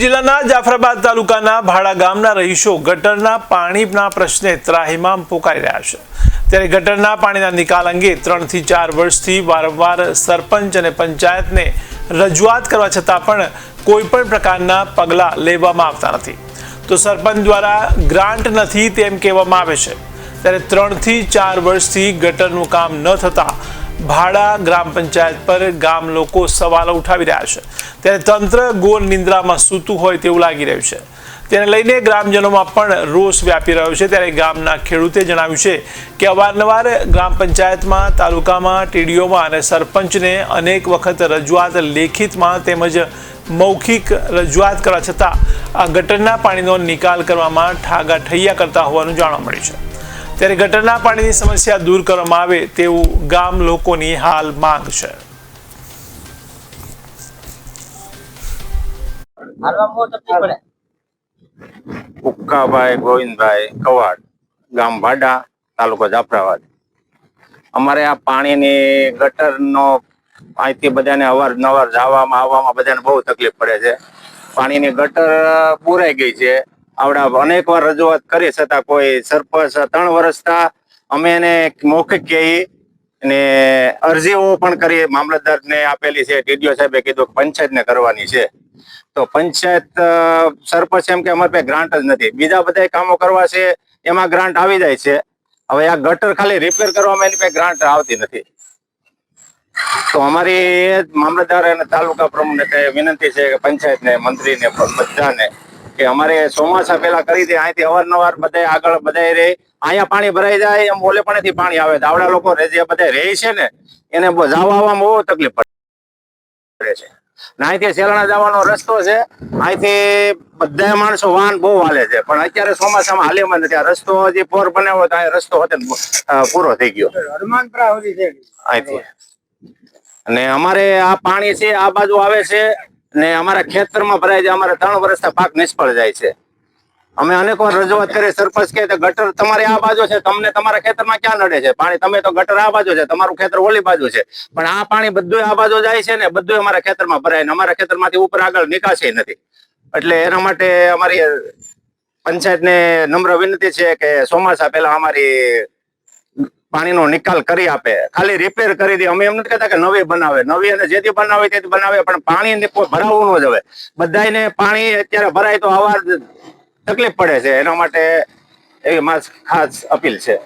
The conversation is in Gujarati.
જિલ્લાના જાફરાબાદ તાલુકાના ભાડા ગામના રહીશો ગટરના પાણીના પ્રશ્ને ત્રાહિમામ પોકારી રહ્યા છે. ત્યારે ગટરના પાણીના નિકાલ અંગે ત્રણથી ચાર વર્ષથી વારંવાર સરપંચ અને પંચાયતને રજૂઆત કરવા છતાં પણ કોઈ પણ પ્રકારના પગલાં લેવામાં આવતા નથી. તો સરપંચ દ્વારા ગ્રાન્ટ નથી તેમ કહેવામાં આવે છે. ત્યારે ત્રણથી ચાર વર્ષથી ગટરનું કામ ન થતાં ભાડા ગ્રામ પંચાયત પર ગામ લોકો સવાલો ઉઠાવી રહ્યા છે. ત્યારે તંત્ર ગોળ નિંદ્રામાં સૂતું હોય તેવું લાગી રહ્યું છે. તેને લઈને ગ્રામજનોમાં પણ રોષ વ્યાપી રહ્યો છે. ત્યારે ગામના ખેડૂતે જણાવ્યું છે કે અવારનવાર ગ્રામ પંચાયતમાં, તાલુકામાં, ટીડીઓમાં અને સરપંચને અનેક વખત રજૂઆત લેખિતમાં તેમજ મૌખિક રજૂઆત કરવા છતાં આ ગટરના પાણીનો નિકાલ કરવામાં ઠાગા ઠૈયા કરતા હોવાનું જાણવા મળ્યું છે. ત્યારે ગટરના પાણીની સમસ્યા દૂર કરવામાં આવે તેવું ગામ લોકોની હાલ માંગ છે. હાલમાં બહુ તકલીફ પડે. ઉક્કાભાઈ ગોવિંદભાઈ કવાડ ગામ ભાડા તાલુકો જાફરાબાદ. અમારે આ પાણીની ગટરનો અહીંથી બધાને અવારનવાર જવામાં આવવામાં બધાને બહુ તકલીફ પડે છે. પાણીની ગટર પૂરાઈ ગઈ છે. આવડા અનેક વાર રજૂઆત કરી, છતાં કોઈ સરપંચ ત્રણ વર્ષથી અમે એને મૌખિક કહી ને અરજીઓ પણ કરી, મામલતદારને આપેલી છે ટીડીઓ સાહેબે કીધું પંચાયતને કરવાની છે. તો પંચાયત સરપંચ એમ કે અમારે પાસે ગ્રાન્ટ જ નથી. બીજા બધા કામો કરવા છે, એમાં ગ્રાન્ટ આવી જાય છે. હવે આ ગટર ખાલી રિપેર કરવામાં એની પાસે ગ્રાન્ટ આવતી નથી. તો અમારી મામલતદાર અને તાલુકા પ્રમુખને વિનંતી છે કે પંચાયતને, મંત્રીને, બધાને કે અમારે ચોમાસા પહેલા કરી દે અહીંથી અવારનવાર બધા આગળ બધા રહે અહીંયા પાણી ભરાઈ જાય એમ ઓલે પણ પાણી આવે. આવડા લોકો જે બધા રહે છે ને એને જવા આવવામાં બહુ તકલીફ પડે છે. અહીંથી સેલણા જવાનો રસ્તો છે. અહીંથી બધા માણસો વાહન બહુ હાલે છે. પણ અત્યારે ચોમાસામાં હાલેમાં નથી આ રસ્તો હજી પોર બનાવ્યો તો અહીંયા રસ્તો હતો પૂરો થઈ ગયો. અહીંથી. અને અમારે આ પાણી છે આ બાજુ આવે છે. ને અમારા ખેતરમાં ભરાય છે, અમારા ત્રણ વર્ષના પાક નિષ્ફળ જાય છે. અમે અનેક વાર રજૂઆત કરીએ સરપંચ કે ગટર તમારે આ બાજુ છે, તમને તમારા ખેતરમાં ક્યાં નડે છે? પાણી, તમે તો ગટર આ બાજુ છે, તમારું ખેતર ઓલી બાજુ છે. પણ આ પાણી બધું આ બાજુ જાય છે ને બધું અમારા ખેતરમાં ભરાય ને અમારા ખેતરમાંથી ઉપર આગળ નિકાસી નથી. એટલે એના માટે અમારી પંચાયતને નમ્ર વિનંતી છે કે ચોમાસા પહેલા અમારી પાણીનો નિકાલ કરી આપે. ખાલી રિપેર કરી દે. અમે એમ નથી કહેતા કે નવી બનાવે. નવી અને જેથી બનાવે તેથી બનાવે, પણ પાણી કોઈ ભરાવવું ન જવે. બધાને પાણી અત્યારે ભરાય તો આવા તકલીફ પડે છે. એના માટે એવી મારી ખાસ અપીલ છે.